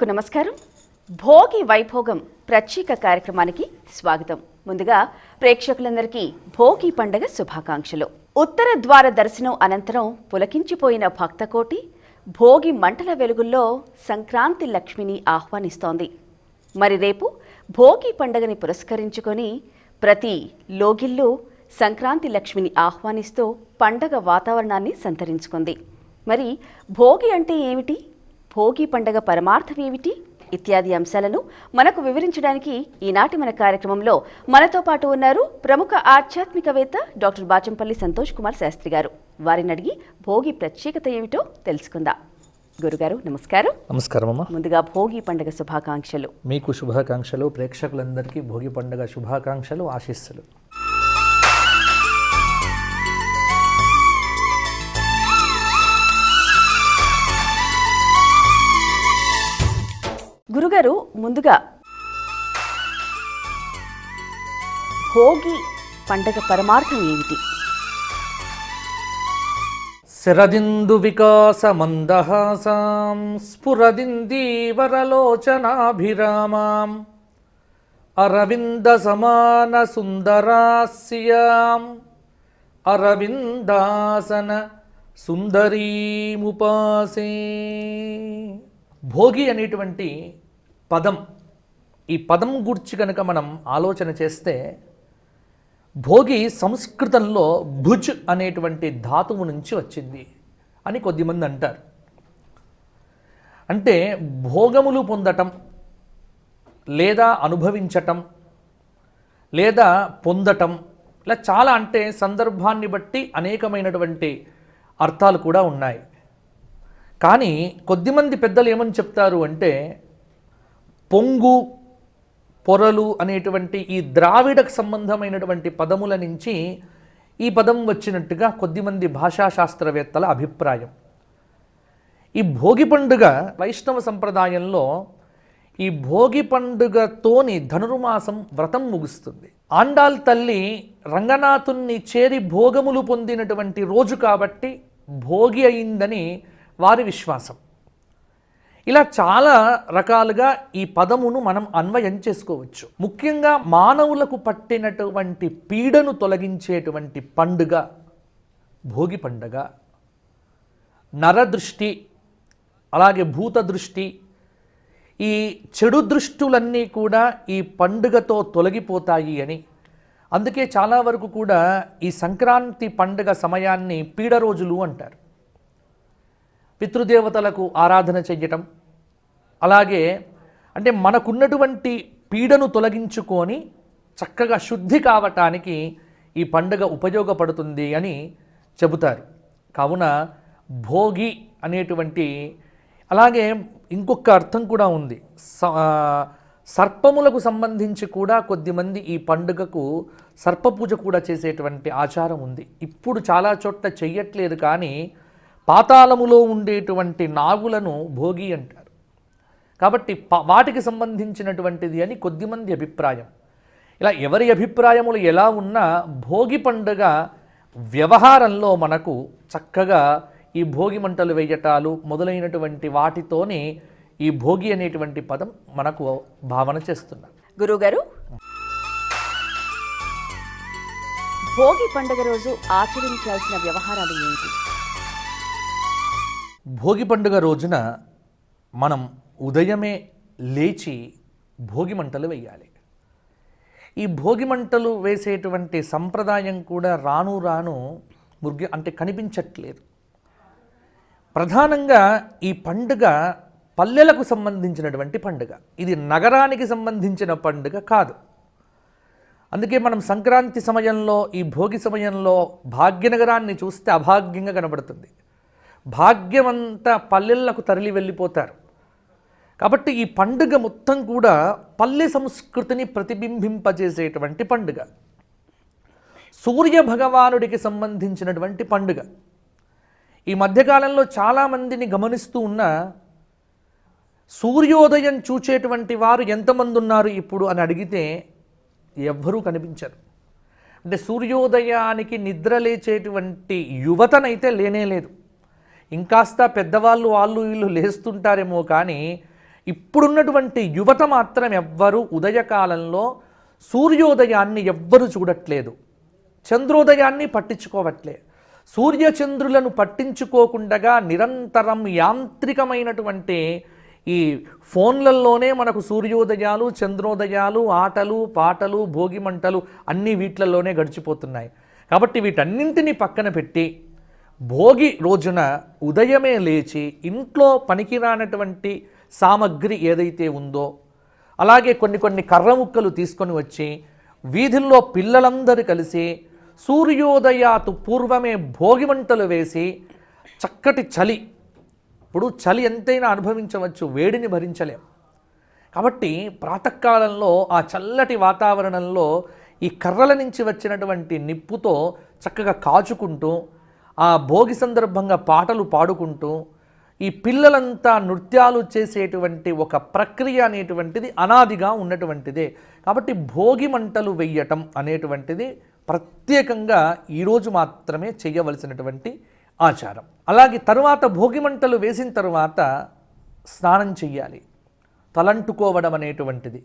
ప్రేక్షకులకు నమస్కారం. భోగి వైభోగం ప్రత్యేక కార్యక్రమానికి స్వాగతం. ముందుగా ప్రేక్షకులందరికీ భోగి పండగ శుభాకాంక్షలు. ఉత్తర ద్వార దర్శనం అనంతరం పులకించిపోయిన భక్తకోటి భోగి మంటల వెలుగుల్లో సంక్రాంతి లక్ష్మిని ఆహ్వానిస్తోంది. మరి రేపు భోగి పండగని పురస్కరించుకొని ప్రతి లోగిల్లో సంక్రాంతి లక్ష్మిని ఆహ్వానిస్తూ పండగ వాతావరణాన్ని సంతరించుకుంది. మరి భోగి అంటే ఏమిటి? భోగి పండగ పరమార్థం ఏమిటి ఇత్యాది అంశాలను మనకు వివరించడానికి ఈనాటి మన కార్యక్రమంలో మనతో పాటు ఉన్నారు ప్రముఖ ఆధ్యాత్మికవేత్త డాక్టర్ బాచంపల్లి సంతోష్ కుమార్ శాస్త్రి గారు. వారిని అడిగి భోగి ప్రత్యేకత ఏమిటో తెలుసుకుందాం. గురుగారు నమస్కారం. నమస్కారం అమ్మ. ముందుగా భోగి పండగ శుభాకాంక్షలు. మీకు శుభాకాంక్షలు ప్రేక్షకులందరికీ భోగి పండుగ శుభాకాంక్షలు ఆశీస్సులు. గురుగారు ముందుగా భోగి పండగ పరమార్థం ఏమిటి? శరదిందు వికాస మందహాసాం స్ఫురదిందీవరలోచనాభిరామాం అరవింద సమాన సుందరాస్యాం అరవిందాసన సుందరీముపాసే. భోగి అనేటువంటి పదం. ఈ పదం గురించి కనుక మనం ఆలోచన చేస్తే భోగి సంస్కృతంలో భుజ్ అనేటువంటి ధాతువు నుంచి వచ్చింది అని కొద్దిమంది అంటారు. అంటే భోగములు పొందటం లేదా అనుభవించటం లేదా పొందటం ఇలా చాలా అంటే సందర్భాన్ని బట్టి అనేకమైనటువంటి అర్థాలు కూడా ఉన్నాయి. కానీ కొద్దిమంది పెద్దలు ఏమని చెప్తారు అంటే పొంగు పొరలు అనేటువంటి ఈ ద్రావిడకు సంబంధమైనటువంటి పదముల నుంచి ఈ పదం వచ్చినట్టుగా కొద్దిమంది భాషా శాస్త్రవేత్తల అభిప్రాయం. ఈ భోగి పండుగ వైష్ణవ సంప్రదాయంలో ఈ భోగి పండుగతోని ధనుర్మాసం వ్రతం ముగుస్తుంది. ఆండాల్ తల్లి రంగనాథుణ్ణి చేరి భోగములు పొందినటువంటి రోజు కాబట్టి భోగి అయిందని వారి విశ్వాసం. ఇలా చాలా రకాలుగా ఈ పదమును మనం అన్వయం చేసుకోవచ్చు. ముఖ్యంగా మానవులకు పట్టినటువంటి పీడను తొలగించేటువంటి పండుగ భోగి పండుగ నరదృష్టి అలాగే భూత దృష్టి ఈ చెడు దృష్టులన్నీ కూడా ఈ పండుగతో తొలగిపోతాయి అని. అందుకే చాలా వరకు కూడా ఈ సంక్రాంతి పండుగ సమయాన్ని పీడ రోజులు అంటారు. పితృదేవతలకు ఆరాధన చెయ్యటం అలాగే అంటే మనకున్నటువంటి పీడను తొలగించుకొని చక్కగా శుద్ధి కావటానికి ఈ పండుగ ఉపయోగపడుతుంది అని చెబుతారు. కావున భోగి అనేటువంటి అలాగే ఇంకొక అర్థం కూడా ఉంది. స- సర్పములకు సంబంధించి కూడా కొద్దిమంది ఈ పండుగకు సర్పపూజ కూడా చేసేటువంటి ఆచారం ఉంది. ఇప్పుడు చాలా చోట్ల చెయ్యట్లేదు కానీ పాతాళములో ఉండేటువంటి నాగులను భోగి అంటారు కాబట్టి వాటికి సంబంధించినటువంటిది అని కొద్దిమంది అభిప్రాయం. ఇలా ఎవరి అభిప్రాయములు ఎలా ఉన్నా భోగి పండుగ వ్యవహారంలో మనకు చక్కగా ఈ భోగి మంటలు వేయటాలు మొదలైనటువంటి వాటితోనే ఈ భోగి అనేటువంటి పదం మనకు భావన చేస్తున్నారు. గురుగారు భోగి పండగ రోజు ఆచరించాల్సిన వ్యవహారాలు ఏమిటి భోగి పండుగ రోజున మనం ఉదయమే లేచి భోగి మంటలు వేయాలి. ఈ భోగి మంటలు వేసేటువంటి సంప్రదాయం కూడా రాను రాను ముగ్గి అంటే కనిపించట్లేదు. ప్రధానంగా ఈ పండుగ పల్లెలకు సంబంధించినటువంటి పండుగ. ఇది నగరానికి సంబంధించిన పండుగ కాదు. అందుకే మనం సంక్రాంతి సమయంలో ఈ భోగి సమయంలో భాగ్యనగరాన్ని చూస్తే అభాగ్యంగా కనబడుతుంది. భాగ్యమంతా పల్లెలకు తరలి వెళ్ళిపోతారు. కాబట్టి ఈ పండుగ మొత్తం కూడా పల్లె సంస్కృతిని ప్రతిబింబింపజేసేటువంటి పండుగ. సూర్య భగవానుడికి సంబంధించినటువంటి పండుగ. ఈ మధ్యకాలంలో చాలామందిని గమనిస్తూ ఉన్న సూర్యోదయం చూచేటువంటి వారు ఎంతమంది ఉన్నారు ఇప్పుడు అని అడిగితే ఎవ్వరూ కనిపించరు. అంటే సూర్యోదయానికి నిద్ర లేచేటువంటి యువతనైతే లేనే లేదు. ఇంకాస్త పెద్దవాళ్ళు వాళ్ళు వీళ్ళు లేస్తుంటారేమో కానీ ఇప్పుడున్నటువంటి యువత మాత్రం ఎవ్వరూ ఉదయకాలంలో సూర్యోదయాన్ని ఎవ్వరూ చూడట్లేదు. చంద్రోదయాన్ని పట్టించుకోవట్లే సూర్యచంద్రులను పట్టించుకోకుండా నిరంతరం యాంత్రికమైనటువంటి ఈ ఫోన్లలోనే మనకు సూర్యోదయాలు చంద్రోదయాలు ఆటలు పాటలు భోగి మంటలు అన్నీ వీటిలలోనే గడిచిపోతున్నాయి. కాబట్టి వీటన్నింటినీ పక్కన పెట్టి భోగి రోజున ఉదయమే లేచి ఇంట్లో పనికిరానటువంటి సామగ్రి ఏదైతే ఉందో అలాగే కొన్ని కొన్ని కర్ర ముక్కలు తీసుకొని వచ్చి వీధుల్లో పిల్లలందరూ కలిసి సూర్యోదయాతు పూర్వమే భోగి వంటలు వేసి చక్కటి చలి ఇప్పుడు చలి ఎంతైనా అనుభవించవచ్చు వేడిని భరించలేం. కాబట్టి ప్రాతకాలంలో ఆ చల్లటి వాతావరణంలో ఈ కర్రల నుంచి వచ్చినటువంటి నిప్పుతో చక్కగా కాచుకుంటూ ఆ భోగి సందర్భంగా పాటలు పాడుకుంటూ ఈ పిల్లలంతా నృత్యాలు చేసేటువంటి ఒక ప్రక్రియ అనేటువంటిది అనాదిగా ఉన్నటువంటిదే. కాబట్టి భోగి మంటలు వెయ్యటం అనేటువంటిది ప్రత్యేకంగా ఈరోజు మాత్రమే చేయవలసినటువంటి ఆచారం. అలాగే తరువాత భోగి మంటలు వేసిన తరువాత స్నానం చెయ్యాలి. తలంటుకోవడం అనేటువంటిది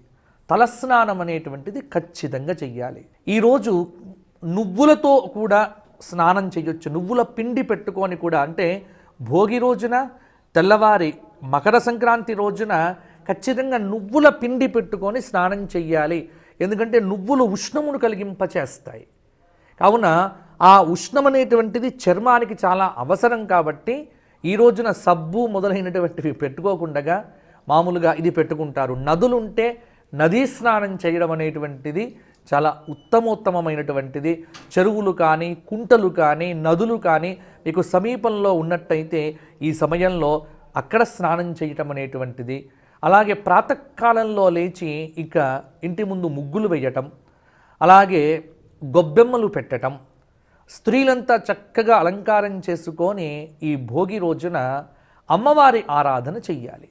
తలస్నానం అనేటువంటిది ఖచ్చితంగా చెయ్యాలి. ఈరోజు నువ్వులతో కూడా స్నానం చేయొచ్చు నువ్వుల పిండి పెట్టుకొని కూడా అంటే భోగి రోజున తెల్లవారి మకర సంక్రాంతి రోజున ఖచ్చితంగా నువ్వుల పిండి పెట్టుకొని స్నానం చెయ్యాలి. ఎందుకంటే నువ్వులు ఉష్ణమును కలిగింపచేస్తాయి. కావున ఆ ఉష్ణం అనేటువంటిది చర్మానికి చాలా అవసరం కాబట్టి ఈ రోజున సబ్బు మొదలైనటువంటివి పెట్టుకోకుండా మామూలుగా ఇది పెట్టుకుంటారు. నదులు ఉంటే నదీ స్నానం చేయడం అనేటువంటిది చాలా ఉత్తమోత్తమమైనటువంటిది. చెరువులు కానీ కుంటలు కానీ నదులు కానీ మీకు సమీపంలో ఉన్నట్టయితే ఈ సమయంలో అక్కడ స్నానం చేయటం అనేటువంటిది. అలాగే ప్రాతకాలంలో లేచి ఇక ఇంటి ముందు ముగ్గులు వేయటం. అలాగే గొబ్బెమ్మలు పెట్టటం. స్త్రీలంతా చక్కగా అలంకారం చేసుకొని ఈ భోగి రోజున అమ్మవారి ఆరాధన చెయ్యాలి.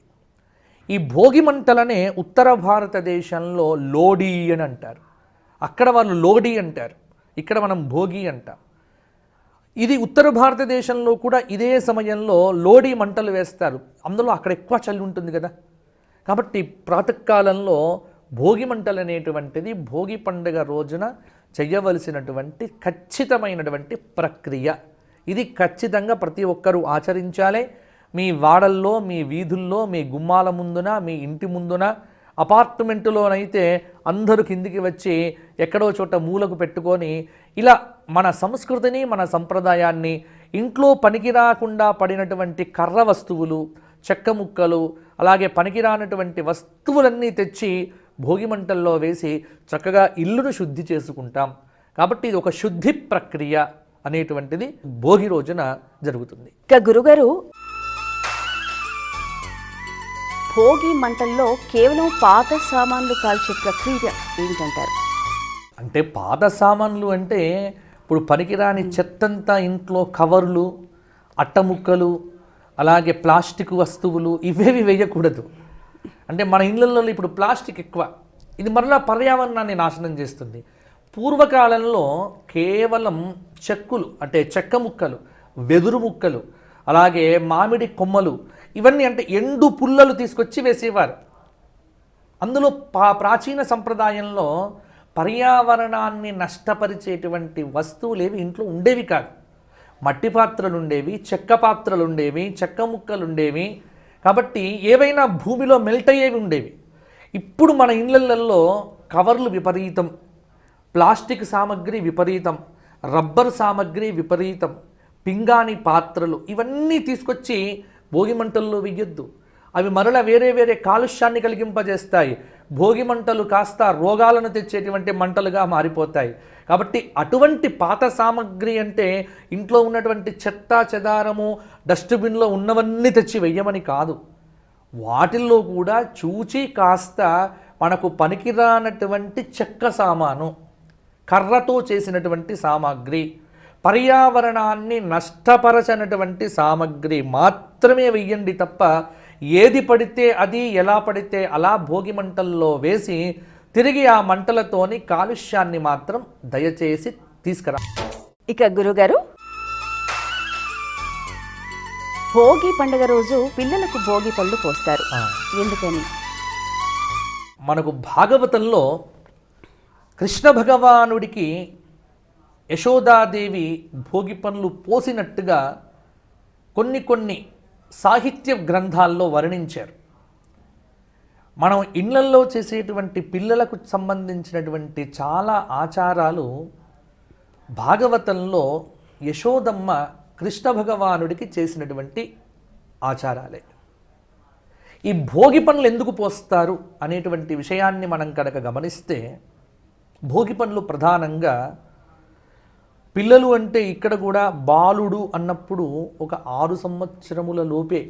ఈ భోగి మంటలనే ఉత్తర భారతదేశంలో లోడీ అని అంటారు. అక్కడ వాళ్ళు లోడీ అంటారు. ఇక్కడ మనం భోగి అంటాం. ఇది ఉత్తర భారతదేశంలో కూడా ఇదే సమయంలో లోడీ మంటలు వేస్తారు. అందులో అక్కడ ఎక్కువ చలి ఉంటుంది కదా. కాబట్టి ప్రాతకాలంలో భోగి మంటలు అనేటువంటిది భోగి పండుగ రోజున చేయవలసినటువంటి ఖచ్చితమైనటువంటి ప్రక్రియ. ఇది ఖచ్చితంగా ప్రతి ఒక్కరూ ఆచరించాలి. మీ వాడల్లో మీ వీధుల్లో మీ గుమ్మాల ముందున మీ ఇంటి ముందున అపార్ట్మెంటులోనైతే అందరూ కిందికి వచ్చి ఎక్కడో చోట మూలకు పెట్టుకొని ఇలా మన సంస్కృతిని మన సంప్రదాయాన్ని ఇంట్లో పనికి రాకుండా పడినటువంటి కర్ర వస్తువులు చెక్క ముక్కలు అలాగే పనికిరానటువంటి వస్తువులన్నీ తెచ్చి భోగి మంటల్లో వేసి చక్కగా ఇల్లును శుద్ధి చేసుకుంటాం. కాబట్టి ఇది ఒక శుద్ధి ప్రక్రియ అనేటువంటిది భోగి రోజున జరుగుతుంది. ఇక గురుగారు భోగి మంటల్లో కేవలం పాత సామాన్లు కాల్చే ప్రక్రియ ఏంటంటారు? అంటే పాత సామాన్లు అంటే ఇప్పుడు పనికిరాని చెత్తంతా ఇంట్లో కవర్లు అట్టముక్కలు అలాగే ప్లాస్టిక్ వస్తువులు ఇవేవి వేయకూడదు. అంటే మన ఇళ్ళల్లో ఇప్పుడు ప్లాస్టిక్ ఎక్కువ. ఇది మరలా పర్యావరణాన్ని నాశనం చేస్తుంది. పూర్వకాలంలో కేవలం చెక్కులు అంటే చెక్క ముక్కలు వెదురు ముక్కలు అలాగే మామిడి కొమ్మలు ఇవన్నీ అంటే ఎండు పుల్లలు తీసుకొచ్చి వేసేవారు. అందులో పా ప్రాచీన సంప్రదాయంలో పర్యావరణాన్ని నష్టపరిచేటువంటి వస్తువులు ఏవి ఇంట్లో ఉండేవి కాదు. మట్టి పాత్రలు ఉండేవి చెక్క పాత్రలు ఉండేవి చెక్క ముక్కలు ఉండేవి కాబట్టి ఏవైనా భూమిలో మెల్ట్ అయ్యేవి ఉండేవి. ఇప్పుడు మన ఇళ్ళల్లో కవర్లు విపరీతం ప్లాస్టిక్ సామగ్రి విపరీతం రబ్బర్ సామగ్రి విపరీతం పింగాణి పాత్రలు ఇవన్నీ తీసుకొచ్చి భోగి మంటల్లో వెయ్యొద్దు. అవి మరల వేరే వేరే కాలుష్యాన్ని కలిగింపజేస్తాయి. భోగి మంటలు కాస్త రోగాలను తెచ్చేటువంటి మంటలుగా మారిపోతాయి. కాబట్టి అటువంటి పాత సామగ్రి అంటే ఇంట్లో ఉన్నటువంటి చెత్త చెదారము డస్ట్బిన్లో ఉన్నవన్నీ తెచ్చి వెయ్యమని కాదు. వాటిల్లో కూడా చూచి కాస్త మనకు పనికిరానటువంటి చెక్క సామాను కర్రతో చేసినటువంటి సామాగ్రి పర్యావరణాన్ని నష్టపరచనటువంటి సామగ్రి మాత్రమే వెయ్యండి తప్ప ఏది పడితే అది ఎలా పడితే అలా భోగి మంటల్లో వేసి తిరిగి ఆ మంటలతోని కాలుష్యాన్ని మాత్రం దయచేసి తీసుకురా. ఇక గురుగారు భోగి పండుగ రోజు పిల్లలకు భోగి పళ్ళు పోస్తారు. ఎందుకని? మనకు భాగవతంలో కృష్ణ భగవానుడికి యశోదాదేవి భోగి పనులు పోసినట్టుగా కొన్ని కొన్ని సాహిత్య గ్రంథాల్లో వర్ణించారు. మనం ఇళ్ళల్లో చేసేటువంటి పిల్లలకు సంబంధించినటువంటి చాలా ఆచారాలు భాగవతంలో యశోదమ్మ కృష్ణ భగవానుడికి చేసినటువంటి ఆచారాలే. ఈ భోగి పనులు ఎందుకు పోస్తారు అనేటువంటి విషయాన్ని మనం కనుక గమనిస్తే భోగి పనులు ప్రధానంగా పిల్లలు అంటే ఇక్కడ కూడా బాలుడు అన్నప్పుడు ఒక ఆరు సంవత్సరముల లోపే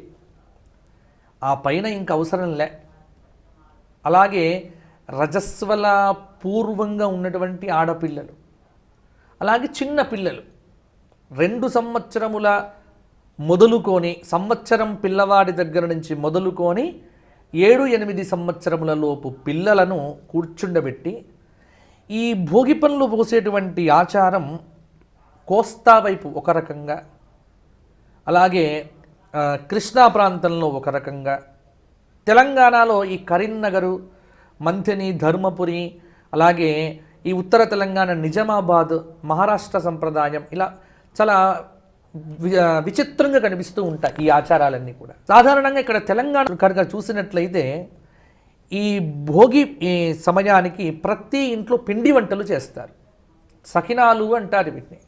ఆ పైన ఇంక అవసరం లే. అలాగే రజస్వల పూర్వంగా ఉన్నటువంటి ఆడపిల్లలు అలాగే చిన్న పిల్లలు రెండు సంవత్సరముల మొదలుకొని సంవత్సరం పిల్లవాడి దగ్గర నుంచి మొదలుకొని ఏడు ఎనిమిది సంవత్సరముల లోపు పిల్లలను కూర్చుండబెట్టి ఈ భోగి పనులు పోసేటువంటి ఆచారం కోస్తా వైపు ఒక రకంగా అలాగే కృష్ణా ప్రాంతంలో ఒక రకంగా తెలంగాణలో ఈ కరీంనగరు మంథిని ధర్మపురి అలాగే ఈ ఉత్తర తెలంగాణ నిజామాబాద్ మహారాష్ట్ర సంప్రదాయం ఇలా చాలా విచిత్రంగా కనిపిస్తూ ఉంటాయి ఈ ఆచారాలన్నీ కూడా. సాధారణంగా ఇక్కడ తెలంగాణ కనుక చూసినట్లయితే ఈ భోగి ఈ సమయానికి ప్రతి ఇంట్లో పిండి వంటలు చేస్తారు. సకినాలు అంటారు వీటిని.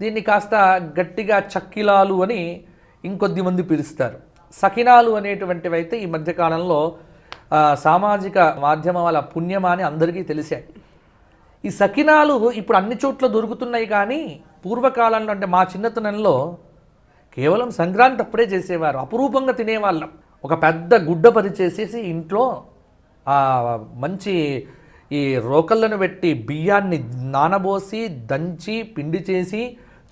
దీన్ని కాస్త గట్టిగా చక్కిలాలు అని ఇంకొద్ది మంది పిలుస్తారు. సకినాలు అనేటువంటివి అయితే ఈ మధ్యకాలంలో సామాజిక మాధ్యమాల పుణ్యమా అని అందరికీ తెలిసాయి. ఈ సకినాలు ఇప్పుడు అన్ని చోట్ల దొరుకుతున్నాయి కానీ పూర్వకాలంలో అంటే మా చిన్నతనంలో కేవలం సంక్రాంతి అప్పుడే చేసేవారు. అపురూపంగా తినేవాళ్ళం. ఒక పెద్ద గుడ్డ పరిచేసేసి ఇంట్లో మంచి ఈ రోకళ్ళను పెట్టి బియ్యాన్ని నానబోసి దంచి పిండి చేసి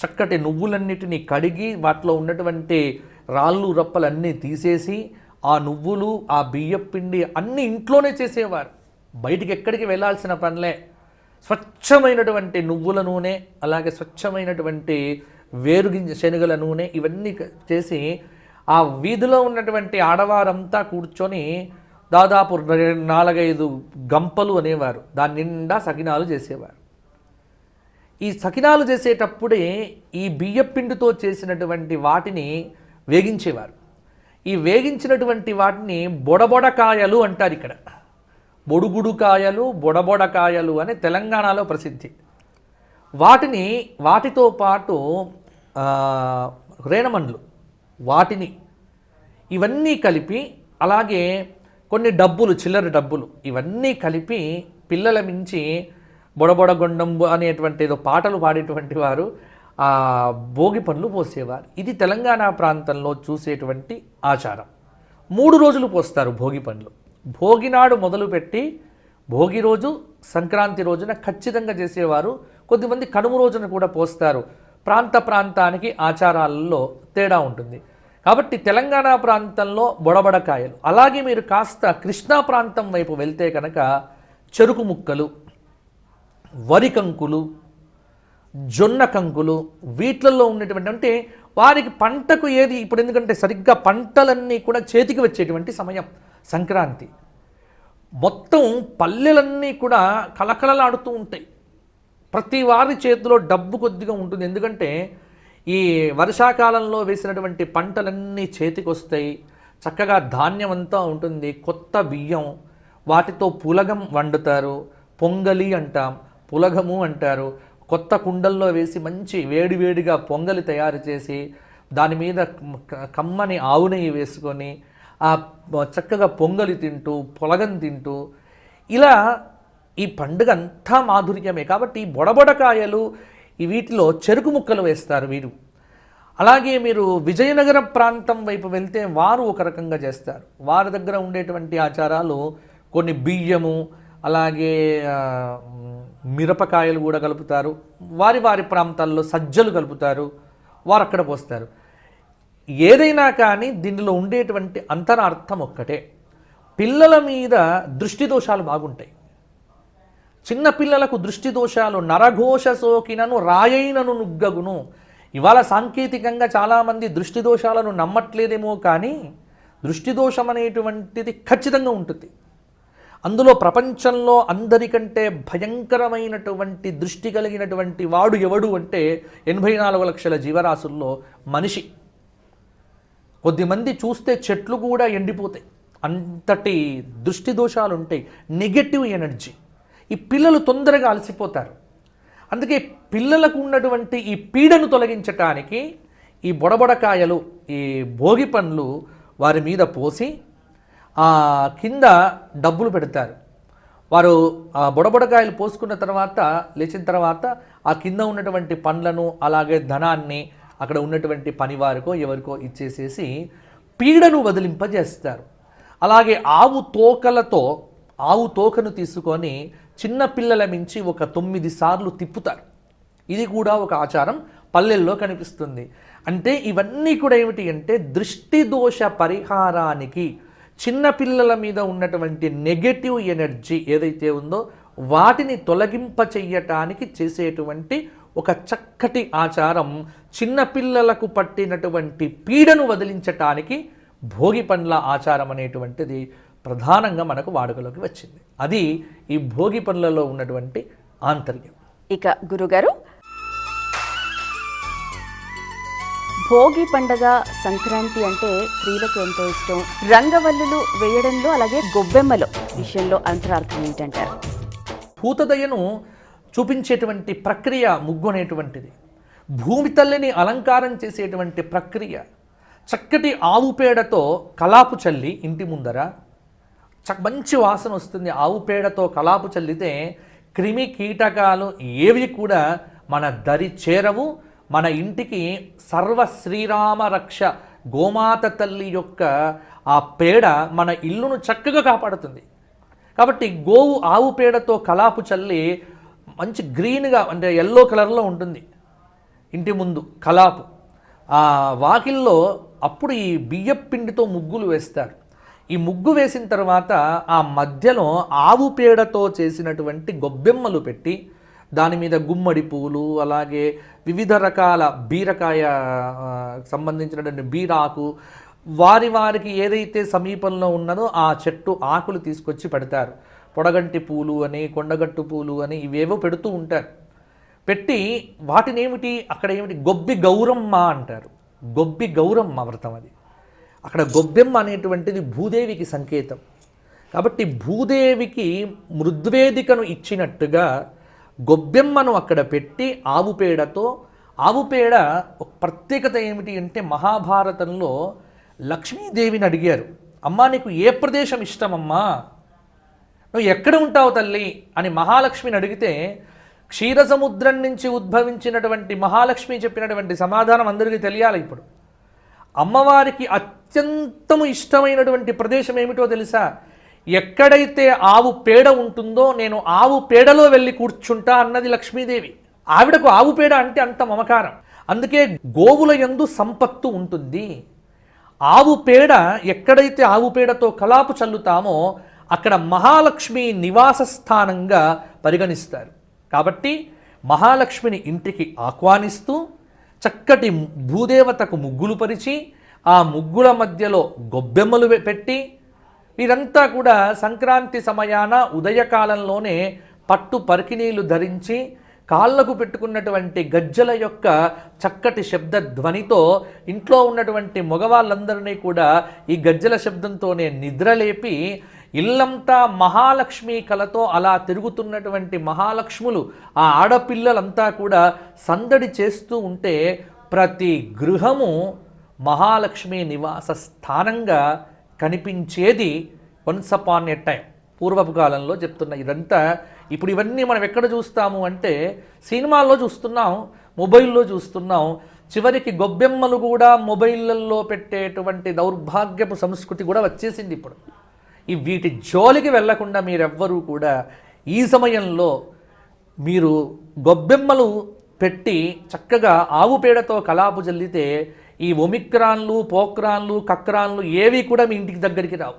చక్కటి నువ్వులన్నిటిని కడిగి వాటిలో ఉన్నటువంటి రాళ్ళు రప్పలన్నీ తీసేసి ఆ నువ్వులు ఆ బియ్యం పిండి అన్నీ ఇంట్లోనే చేసేవారు. బయటికి ఎక్కడికి వెళ్ళాల్సిన పనిలే. స్వచ్ఛమైనటువంటి నువ్వుల నూనె అలాగే స్వచ్ఛమైనటువంటి వేరుగింజ శనగల నూనె ఇవన్నీ చేసి ఆ వీధిలో ఉన్నటువంటి ఆడవారంతా కూర్చొని దాదాపు నాలుగైదు గంపలు అనేవారు. దాని నిండా సకినాలు చేసేవారు. ఈ సకినాలు చేసేటప్పుడే ఈ బియ్యపిండితో చేసినటువంటి వాటిని వేగించేవారు. ఈ వేగించినటువంటి వాటిని బొడబొడకాయలు అంటారు ఇక్కడ. బొడుగుడుకాయలు బొడబొడకాయలు అని తెలంగాణలో ప్రసిద్ధి. వాటిని వాటితో పాటు రేణమండ్లు వాటిని ఇవన్నీ కలిపి అలాగే కొన్ని డబ్బులు చిల్లర డబ్బులు ఇవన్నీ కలిపి పిల్లల మించి బొడబొడగొండం అనేటువంటి ఏదో పాటలు పాడేటువంటి వారు ఆ భోగి పనులు పోసేవారు. ఇది తెలంగాణ ప్రాంతంలో చూసేటువంటి ఆచారం. మూడు రోజులు పోస్తారు భోగి పండ్లు. భోగినాడు మొదలుపెట్టి భోగి రోజు సంక్రాంతి రోజున ఖచ్చితంగా చేసేవారు. కొద్దిమంది కనుమ రోజున కూడా పోస్తారు. ప్రాంత ప్రాంతానికి ఆచారాలలో తేడా ఉంటుంది. కాబట్టి తెలంగాణ ప్రాంతంలో బొడబడకాయలు. అలాగే మీరు కాస్త కృష్ణా ప్రాంతం వైపు వెళ్తే కనుక చెరుకు ముక్కలు వరి కంకులు జొన్న కంకులు వీటిలలో ఉన్నటువంటి అంటే వారికి పంటకు ఏది ఇప్పుడు ఎందుకంటే సరిగ్గా పంటలన్నీ కూడా చేతికి వచ్చేటువంటి సమయం సంక్రాంతి. మొత్తం పల్లెలన్నీ కూడా కలకలలాడుతూ ఉంటాయి. ప్రతి వారి చేతిలో డబ్బు కొద్దిగా ఉంటుంది. ఎందుకంటే ఈ వర్షాకాలంలో వేసినటువంటి పంటలన్నీ చేతికి వస్తాయి చక్కగా ధాన్యం అంతా ఉంటుంది. కొత్త బియ్యం వాటితో పులగం వండుతారు. పొంగలి అంటాం. పులగము అంటారు. కొత్త కుండల్లో వేసి మంచి వేడివేడిగా పొంగలి తయారు చేసి దాని మీద కమ్మని ఆవు నెయ్యి వేసుకొని ఆ చక్కగా పొంగలి తింటూ పొలగం తింటూ ఇలా ఈ పండుగ అంతా మాధుర్యమే. కాబట్టి ఈ బొడబొడకాయలు వీటిలో చెరుకు ముక్కలు వేస్తారు వీరు. అలాగే మీరు విజయనగరం ప్రాంతం వైపు వెళ్తే వారు ఒక రకంగా చేస్తారు. వారి దగ్గర ఉండేటువంటి ఆచారాలు కొన్ని బియ్యము అలాగే మిరపకాయలు కూడా కలుపుతారు. వారి వారి ప్రాంతాల్లో సజ్జలు కలుపుతారు. వారు అక్కడ పోస్తారు. ఏదైనా కానీ దీనిలో ఉండేటువంటి అంతరార్థం ఒక్కటే. పిల్లల మీద దృష్టి దోషాలు బాగుంటాయి. చిన్న పిల్లలకు దృష్టి దోషాలు నరఘోష సోకినను రాయైనను నుగ్గగును. ఇవాళ సాంకేతికంగా చాలామంది దృష్టి దోషాలను నమ్మట్లేదేమో కానీ దృష్టి దోషం అనేటువంటిది ఖచ్చితంగా ఉంటుంది. అందులో ప్రపంచంలో అందరికంటే భయంకరమైనటువంటి దృష్టి కలిగినటువంటి వాడు ఎవడు అంటే ఎనభై నాలుగు లక్షల జీవరాశుల్లో మనిషి. కొద్దిమంది చూస్తే చెట్లు కూడా ఎండిపోతాయి. అంతటి దృష్టి దోషాలు ఉంటాయి నెగటివ్ ఎనర్జీ. ఈ పిల్లలు తొందరగా అలసిపోతారు. అందుకే పిల్లలకు ఉన్నటువంటి ఈ పీడను తొలగించటానికి ఈ బొడబొడకాయలు ఈ భోగి పండ్లు వారి మీద పోసి కింద డబ్బులు పెడతారు. వారు బుడబుడకాయలు పోసుకున్న తర్వాత లేచిన తర్వాత ఆ కింద ఉన్నటువంటి పండ్లను అలాగే ధనాన్ని అక్కడ ఉన్నటువంటి పనివారికో ఎవరికో ఇచ్చేసేసి పీడను వదిలింపజేస్తారు. అలాగే ఆవు తోకలతో ఆవు తోకను తీసుకొని చిన్న పిల్లల మించి ఒక తొమ్మిది సార్లు తిప్పుతారు. ఇది కూడా ఒక ఆచారం పల్లెల్లో కనిపిస్తుంది. అంటే ఇవన్నీ కూడా ఏమిటి అంటే దృష్టి దోష పరిహారానికి చిన్నపిల్లల మీద ఉన్నటువంటి నెగటివ్ ఎనర్జీ ఏదైతే ఉందో వాటిని తొలగింప చెయ్యటానికి చేసేటువంటి ఒక చక్కటి ఆచారం చిన్నపిల్లలకు పట్టినటువంటి పీడను వదిలించటానికి భోగి పండ్ల ఆచారం అనేటువంటిది ప్రధానంగా మనకు వాడుకలోకి వచ్చింది. అది ఈ భోగి పండ్లలో ఉన్నటువంటి ఆంతర్యం. ఇక గురుగారు భోగి పండగ సంక్రాంతి అంటే స్త్రీలకు ఎంతో ఇష్టం. రంగవల్లులు వేయడంలో అలాగే గొబ్బెమ్మలో విషయంలో అంతరార్థం ఏంటంటారు? భూతదయను చూపించేటువంటి ప్రక్రియ ముగ్గు అనేటువంటిది భూమి తల్లిని అలంకారం చేసేటువంటి ప్రక్రియ. చక్కటి ఆవు పేడతో కలాపు చల్లి ఇంటి ముందర చ మంచి వాసన వస్తుంది. ఆవు పేడతో కలాపు చల్లితే క్రిమి కీటకాలు ఏవి కూడా మన దరి చేరవు. మన ఇంటికి సర్వ శ్రీరామ రక్ష గోమాత తల్లి యొక్క ఆ పేడ మన ఇల్లును చక్కగా కాపాడుతుంది. కాబట్టి గోవు ఆవు పేడతో కలాపు చల్లి మంచి గ్రీన్గా అంటే ఎల్లో కలర్లో ఉంటుంది. ఇంటి ముందు కలాపు. ఆ వాకిల్లో అప్పుడు ఈ బియ్యపు పిండితో ముగ్గులు వేస్తారు. ఈ ముగ్గు వేసిన తర్వాత ఆ మధ్యలో ఆవు పేడతో చేసినటువంటి గొబ్బెమ్మలు పెట్టి దాని మీద గుమ్మడి పూలు అలాగే వివిధ రకాల బీరకాయ సంబంధించినటువంటి బీరాకు వారి వారికి ఏదైతే సమీపంలో ఉన్నదో ఆ చెట్టు ఆకులు తీసుకొచ్చి పెడతారు. పొడగంటి పూలు అని కొండగట్టు పూలు అని ఇవేవో పెడుతూ ఉంటారు. పెట్టి వాటిని ఏమిటి అక్కడ ఏమిటి గొబ్బి గౌరమ్మ అంటారు. గొబ్బి గౌరమ్మ వ్రతం అది. అక్కడ గొబ్బెమ్మ అనేటువంటిది భూదేవికి సంకేతం. కాబట్టి భూదేవికి మృద్వేదికను ఇచ్చినట్టుగా గొబ్బెమ్మను అక్కడ పెట్టి ఆవు పేడతో ఆవు పేడ ఒక ప్రత్యేకత ఏమిటి అంటే మహాభారతంలో లక్ష్మీదేవిని అడిగారు. అమ్మా నీకు ఏ ప్రదేశం ఇష్టమమ్మా? నువ్వు ఎక్కడ ఉంటావు తల్లి? అని మహాలక్ష్మిని అడిగితే క్షీరసముద్రం నుంచి ఉద్భవించినటువంటి మహాలక్ష్మి చెప్పినటువంటి సమాధానం అందరికీ తెలియాలి ఇప్పుడు. అమ్మవారికి అత్యంతము ఇష్టమైనటువంటి ప్రదేశం ఏమిటో తెలుసా? ఎక్కడైతే ఆవు పేడ ఉంటుందో నేను ఆవు పేడలో వెళ్ళి కూర్చుంటా అన్నది లక్ష్మీదేవి. ఆవిడకు ఆవు పేడ అంటే అంత మమకారం. అందుకే గోవుల యందు సంపత్తు ఉంటుంది. ఆవు పేడ ఎక్కడైతే ఆవు పేడతో కలాపు చల్లుతామో అక్కడ మహాలక్ష్మి నివాస స్థానంగా పరిగణిస్తారు. కాబట్టి మహాలక్ష్మిని ఇంటికి ఆహ్వానిస్తూ చక్కటి భూదేవతకు ముగ్గులు పరిచి ఆ ముగ్గుల మధ్యలో గొబ్బెమ్మలు పెట్టి వీరంతా కూడా సంక్రాంతి సమయాన ఉదయకాలంలోనే పట్టు పరికినీలు ధరించి కాళ్ళకు పెట్టుకున్నటువంటి గజ్జల యొక్క చక్కటి శబ్ద ధ్వనితో ఇంట్లో ఉన్నటువంటి మగవాళ్ళందరినీ కూడా ఈ గజ్జల శబ్దంతోనే నిద్రలేపి ఇల్లంతా మహాలక్ష్మి కలతో అలా తిరుగుతున్నటువంటి మహాలక్ష్ములు ఆ ఆడపిల్లలంతా కూడా సందడి చేస్తూ ఉంటే ప్రతి గృహము మహాలక్ష్మి నివాస స్థానంగా కనిపించేది వన్స్ అపాన్ ఎ టైం పూర్వపు కాలంలో చెప్తున్న ఇదంతా ఇప్పుడు ఇవన్నీ మనం ఎక్కడ చూస్తాము అంటే సినిమాల్లో చూస్తున్నాం మొబైల్లో చూస్తున్నాం. చివరికి గొబ్బెమ్మలు కూడా మొబైళ్ళల్లో పెట్టేటువంటి దౌర్భాగ్యపు సంస్కృతి కూడా వచ్చేసింది ఇప్పుడు. ఈ వీటి జోలికి వెళ్ళకుండా మీరెవ్వరూ కూడా ఈ సమయంలో మీరు గొబ్బెమ్మలు పెట్టి చక్కగా ఆవు పేడతో కలాపు జల్లితే ఈ ఒమిక్రాన్లు పోక్రాన్లు కక్రాన్లు ఏవి కూడా మీ ఇంటికి దగ్గరికి రావు.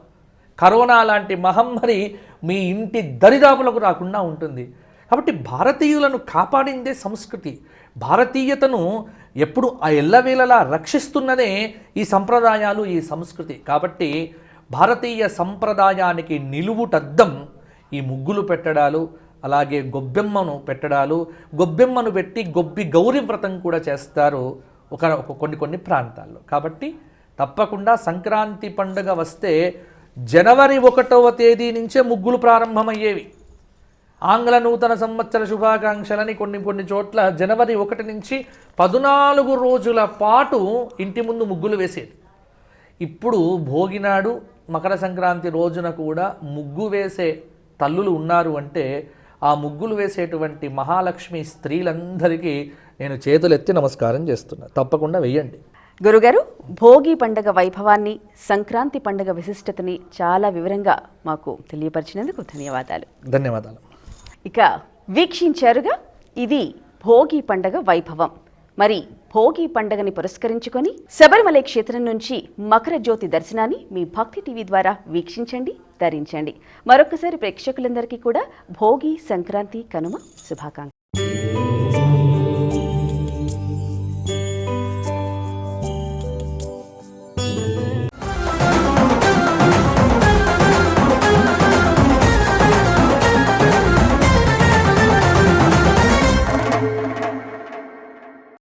కరోనా లాంటి మహమ్మారి మీ ఇంటి దరిదాపులకు రాకుండా ఉంటుంది. కాబట్టి భారతీయులను కాపాడిందే సంస్కృతి. భారతీయతను ఎప్పుడు ఆ ఎల్లవేళలా రక్షిస్తున్నదే ఈ సంప్రదాయాలు ఈ సంస్కృతి. కాబట్టి భారతీయ సంప్రదాయానికి నిలువుటద్దం ఈ ముగ్గులు పెట్టడాలు అలాగే గొబ్బెమ్మను పెట్టడాలు. గొబ్బెమ్మను పెట్టి గొబ్బి గౌరీ వ్రతం కూడా చేస్తారు. ఒక కొన్ని కొన్ని ప్రాంతాల్లో. కాబట్టి తప్పకుండా సంక్రాంతి పండుగ వస్తే జనవరి ఒకటవ తేదీ నుంచే ముగ్గులు ప్రారంభమయ్యేవి. ఆంగ్ల నూతన సంవత్సర శుభాకాంక్షలని కొన్ని కొన్ని చోట్ల జనవరి ఒకటి నుంచి పద్నాలుగు రోజుల పాటు ఇంటి ముందు ముగ్గులు వేసేది. ఇప్పుడు భోగినాడు మకర సంక్రాంతి రోజున కూడా ముగ్గు వేసే తల్లులు ఉన్నారు అంటే ఆ ముగ్గులు వేసేటువంటి మహాలక్ష్మి స్త్రీలందరికీ నేను చేతులెత్తి నమస్కారం చేస్తున్నా. తప్పకుండా వెయ్యండి. గురుగారు భోగి పండగ వైభవాన్ని సంక్రాంతి పండగ విశిష్టతని చాలా వివరంగా మాకు తెలియపరిచినందుకు ధన్యవాదాలు. ధన్యవాదాలు. ఇక వీక్షించారుగా ఇది భోగి పండగ వైభవం. మరి భోగి పండగని పురస్కరించుకొని శబరిమల క్షేత్రం నుంచి మకర జ్యోతి దర్శనాన్ని మీ భక్తి టీవీ ద్వారా వీక్షించండి ధరించండి. మరొకసారి ప్రేక్షకులందరికీ కూడా భోగి సంక్రాంతి కనుమ శుభాకాంక్షలు.